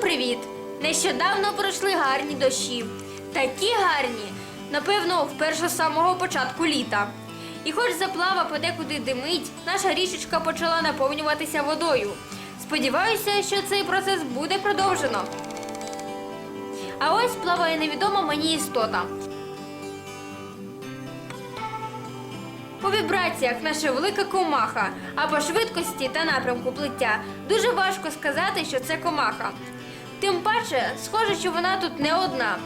привіт! Нещодавно пройшли гарні дощі. Такі гарні, напевно, вперше з самого початку літа. І хоч заплава подекуди димить, наша річечка почала наповнюватися водою. Сподіваюся, що цей процес буде продовжено. А ось плаває невідома мені істота. По вібраціях наша велика комаха, а по швидкості та напрямку плиття дуже важко сказати, що це комаха. Тим паче, схоже, що вона тут не одна.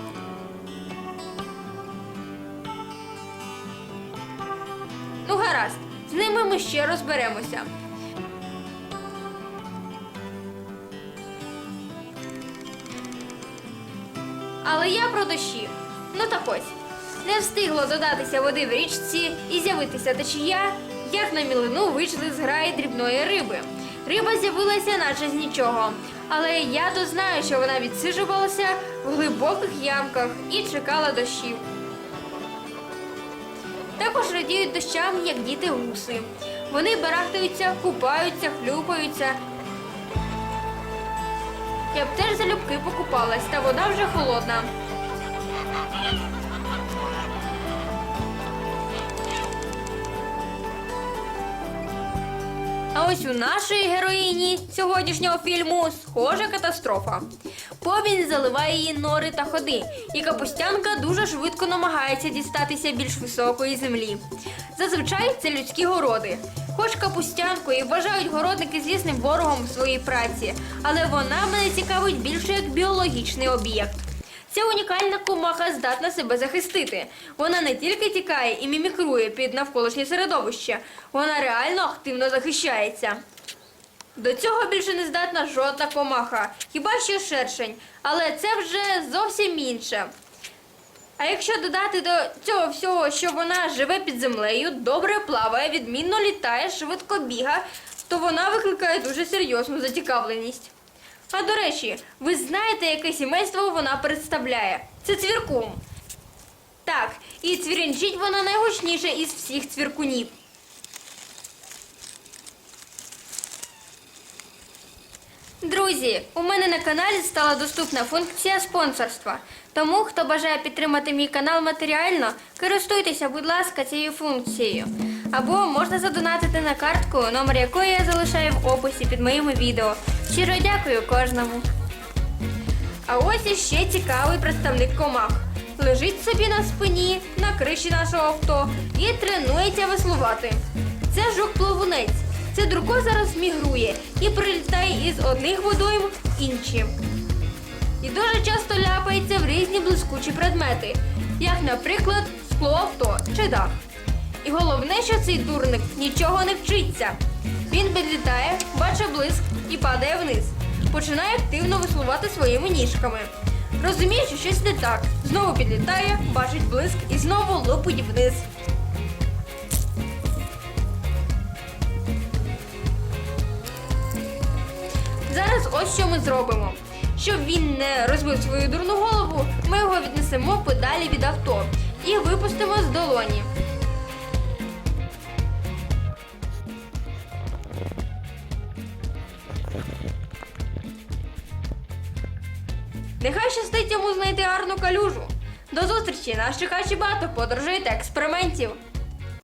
Ну, гаразд, з ними ми ще розберемося. Але я про дощі. Ну так ось. Не встигло додатися води в річці і з'явитися течія, як на мілину вийшли з граї дрібної риби. Риба з'явилася наче з нічого. Але я то знаю, що вона відсиджувалася в глибоких ямках і чекала дощів. Також радіють дощам, як діти гуси. Вони барахтаються, купаються, хлюпаються. Я б теж залюбки покупалась, та вода вже холодна. Ось у нашої героїні сьогоднішнього фільму схожа катастрофа. Повінь заливає її нори та ходи, і капустянка дуже швидко намагається дістатися більш високої землі. Зазвичай це людські городи. Хоч капустянку і вважають городники злісним ворогом своєї праці, але вона мене цікавить більше як біологічний об'єкт. Ця унікальна комаха здатна себе захистити. Вона не тільки тікає і мімікрує під навколишнє середовище, вона реально активно захищається. До цього більше не здатна жодна комаха, хіба що шершень, але це вже зовсім інше. А якщо додати до цього всього, що вона живе під землею, добре плаває, відмінно літає, швидко біга, то вона викликає дуже серйозну зацікавленість. А до речі, ви знаєте, яке сімейство вона представляє? Це цвіркун. Так, і цвірінчить вона найгучніше із всіх цвіркунів. Друзі, у мене на каналі стала доступна функція спонсорства. Тому, хто бажає підтримати мій канал матеріально, користуйтеся, будь ласка, цією функцією. Або можна задонатити на картку, номер якої я залишаю в описі під моїми відео. Щиро дякую кожному. А ось іще цікавий представник комах. Лежить собі на спині на криші нашого авто і тренується веслувати. Це жук-плавунець. Це Друко зараз мігрує і прилітає із одних водойм в інші. І дуже часто ляпається в різні блискучі предмети, як, наприклад, скло авто чи дах. І головне, що цей дурник нічого не вчиться. Він підлітає, бачить блиск і падає вниз. Починає активно веслувати своїми ніжками. Розуміє, що щось не так. Знову підлітає, бачить блиск і знову лупить вниз. Зараз ось що ми зробимо. Щоб він не розбив свою дурну голову, ми його віднесемо подалі від авто і випустимо з долоні. Нехай щастить йому знайти гарну калюжу. До зустрічі! Нас чекає ще багато подорожей та експериментів.